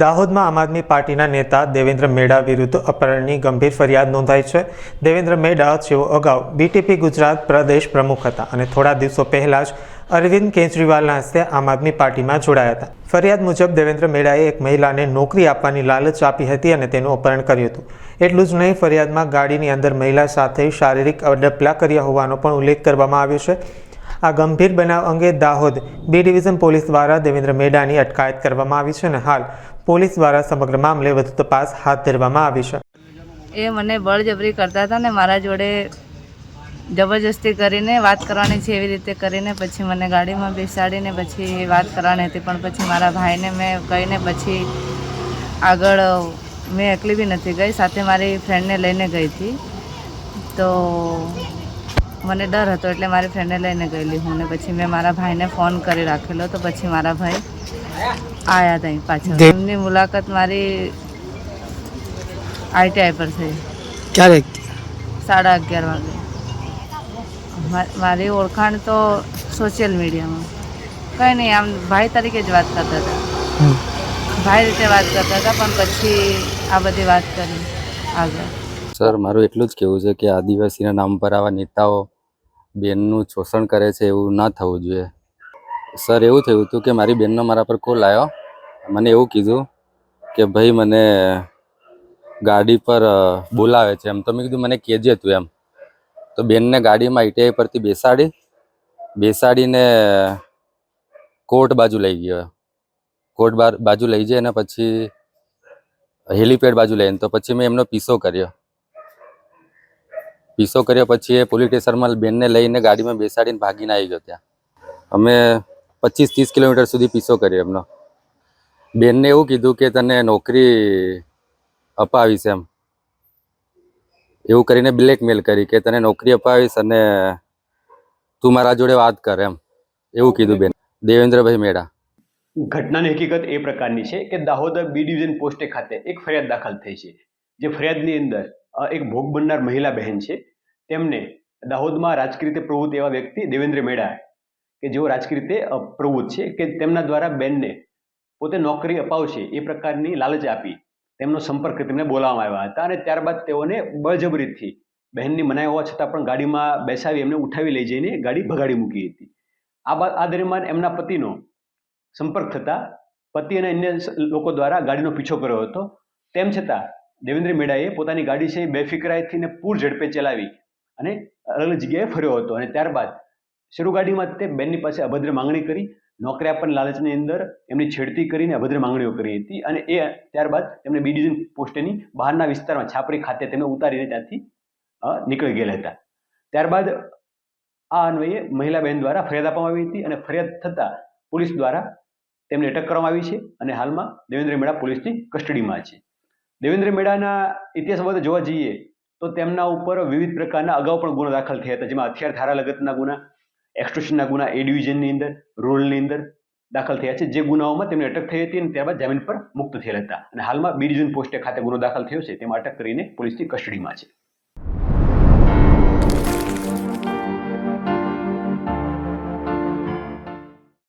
દાહોદમાં આમ આદમી પાર્ટીના નેતા દેવેન્દ્ર મેડા વિરુદ્ધ અપહરણની ગંભીર ફરિયાદ નોંધાઈ છે. દેવેન્દ્ર મેડા, જેઓ અગાઉ બીટીપી ગુજરાત પ્રદેશ પ્રમુખ હતા અને થોડા દિવસો પહેલાં જ અરવિંદ કેજરીવાલના હસ્તે આમ આદમી પાર્ટીમાં જોડાયા હતા. ફરિયાદ મુજબ દેવેન્દ્ર મેડાએ એક મહિલાને નોકરી આપવાની લાલચ આપી હતી અને તેનું અપહરણ કર્યું હતું. એટલું જ નહીં, ફરિયાદમાં ગાડીની અંદર મહિલા સાથે શારીરિક અડપલા કર્યા હોવાનો પણ ઉલ્લેખ કરવામાં આવ્યો છે. આ ગંભીર બનાવ અંગે દાહોદ બી ડિવિઝન પોલીસ દ્વારા દેવેન્દ્ર મેડાની અટકાયત કરવામાં આવી છે અને હાલ પોલીસ દ્વારા સમગ્ર મામલે વધુ તપાસ હાથ ધરવામાં આવી છે. એ મને બળજબરી કરતા હતા ને મારા જોડે જબરજસ્તી કરીને વાત કરવાની છે એવી રીતે કરીને પછી મને ગાડીમાં બેસાડીને પછી વાત કરવાની હતી, પણ પછી મારા ભાઈને મેં કહીને પછી આગળ મેં એકલી બી નથી ગઈ, સાથે મારી ફ્રેન્ડને લઈને ગઈ હતી. તો મને ડર હતો એટલે મારી ફ્રેન્ડને લઈને ગયેલી હું ને પછી મેં મારા ભાઈને ફોન કરી રાખેલો તો પછી મારા ભાઈ આવ્યા ત્યાં પાછળ એમની મુલાકાત મારી આઈટીઆઈ પર થઈ. ક્યારે? સાડા અગિયાર વાગે. મા- મારી ઓળખાણ તો સોશિયલ મીડિયામાં કંઈ નહીં આમ ભાઈ તરીકે જ વાત કરતા હતા. ભાઈ રીતે વાત કરતા હતા પણ પછી આ બધી વાત કરી. આગળ. સર મારું એટલું જ કહેવું છે કે આદિવાસીના નામ પર આવા નેતાઓ બેનનું શોષણ કરે છે એવું ના થવું જોઈએ. સર, એવું થયું હતું કે મારી બેનનો મારા પર કોલ આવ્યો મને એવું કીધું કે, ભાઈ, મને ગાડી પર બોલાવે છે. એમ તો મેં કીધું, મને કહેજે તું એમ. તો બેનને ગાડીમાં આઈટીઆઈ પરથી બેસાડી, બેસાડીને કોર્ટ બાજુ લઈ ગયો. કોર્ટ બાજુ લઈ જઈને પછી હેલીપેડ બાજુ લઈને તો પછી મેં એમનો પીસો કર્યો. પીસો કર્યો પછી એ પોલીસ સ્ટેશનમાં બેનને લઈને ગાડીમાં બેસાડીને ભાગીને આવી ગયો ત્યાં. અમે પચીસ ત્રીસ કિલોમીટર સુધી પીસો કર્યો એમનો. બેનને એવું કીધું કે તને નોકરી અપાવીશ એમ. એવું કરીને બ્લેકમેલ કરી કે તને નોકરી અપાવીશ અને તું મારા જોડે વાત કર એમ. એવું કીધું બેન. દેવેન્દ્રભાઈ મેડા. ઘટનાની હકીકત એ પ્રકારની છે કે દાહોદ બી ડિવિઝન પોસ્ટે ખાતે એક ફરિયાદ દાખલ થઈ છે. જે ફરિયાદની અંદર એક ભોગ બનનાર મહિલા બહેન છે. તેમને દાહોદમાં રાજકીય રીતે પ્રવૃત્ત એવા વ્યક્તિ દેવેન્દ્ર મેડા કે જેઓ રાજકીય રીતે પ્રવૃત્ત છે કે તેમના દ્વારા બેનને પોતે નોકરી અપાવશે એ પ્રકારની લાલચ આપી તેમનો સંપર્ક તેમને બોલાવવામાં આવ્યા હતા અને ત્યારબાદ તેઓને બળજબરીથી બહેનની મનાઈ હોવા છતાં પણ ગાડીમાં બેસાવી એમને ઉઠાવી લઈ જઈને ગાડી ભગાડી મૂકી હતી. આ બા, આ દરમિયાન એમના પતિનો સંપર્ક થતા પતિ અને અન્ય લોકો દ્વારા ગાડીનો પીછો કર્યો હતો. તેમ છતાં દેવેન્દ્ર મેડાએ પોતાની ગાડી છે એ બેફિકરાઈથી ને પૂર ઝડપે ચલાવી અને અલગ અલગ જગ્યાએ ફર્યો હતો અને ત્યારબાદ શરૂ ગાડીમાં તે બેનની પાસે અભદ્ર માંગણી કરી નોકરી પણ લાલચની અંદર એમની છેડતી કરીને અભદ્ર માંગણીઓ કરી હતી અને એ ત્યારબાદ એમને બી ડિવિઝન પોસ્ટેની બહારના વિસ્તારમાં છાપરી ખાતે તેમને ઉતારીને ત્યાંથી નીકળી ગયેલા હતા. ત્યારબાદ આ અન્વયે મહિલા બહેન દ્વારા ફરિયાદ આપવામાં આવી હતી અને ફરિયાદ થતાં પોલીસ દ્વારા તેમને અટક કરવામાં આવી છે અને હાલમાં દેવેન્દ્ર મેડા પોલીસની કસ્ટડીમાં છે. દેવેન્દ્ર મેડાના ઇતિહાસ બાબતે જોવા જઈએ, તો તેમના ઉપર વિવિધ પ્રકારના અગાઉ પણ ગુનો દાખલ થયા હતા. જેમાં હથિયાર ધારા લગતના ગુના એક્સટ્રેશનના ગુના એ ડિવિઝનની અંદર રૂરલની અંદર દાખલ થયા છે. જે ગુનાઓમાં તેમની અટક થઈ હતી અને ત્યારબાદ જામીન પર મુક્ત થયેલા હતા. અને હાલમાં બી ડિવિઝન પોસ્ટે ખાતે ગુનો દાખલ થયો છે. તેમાં અટક કરીને પોલીસની કસ્ટડીમાં છે.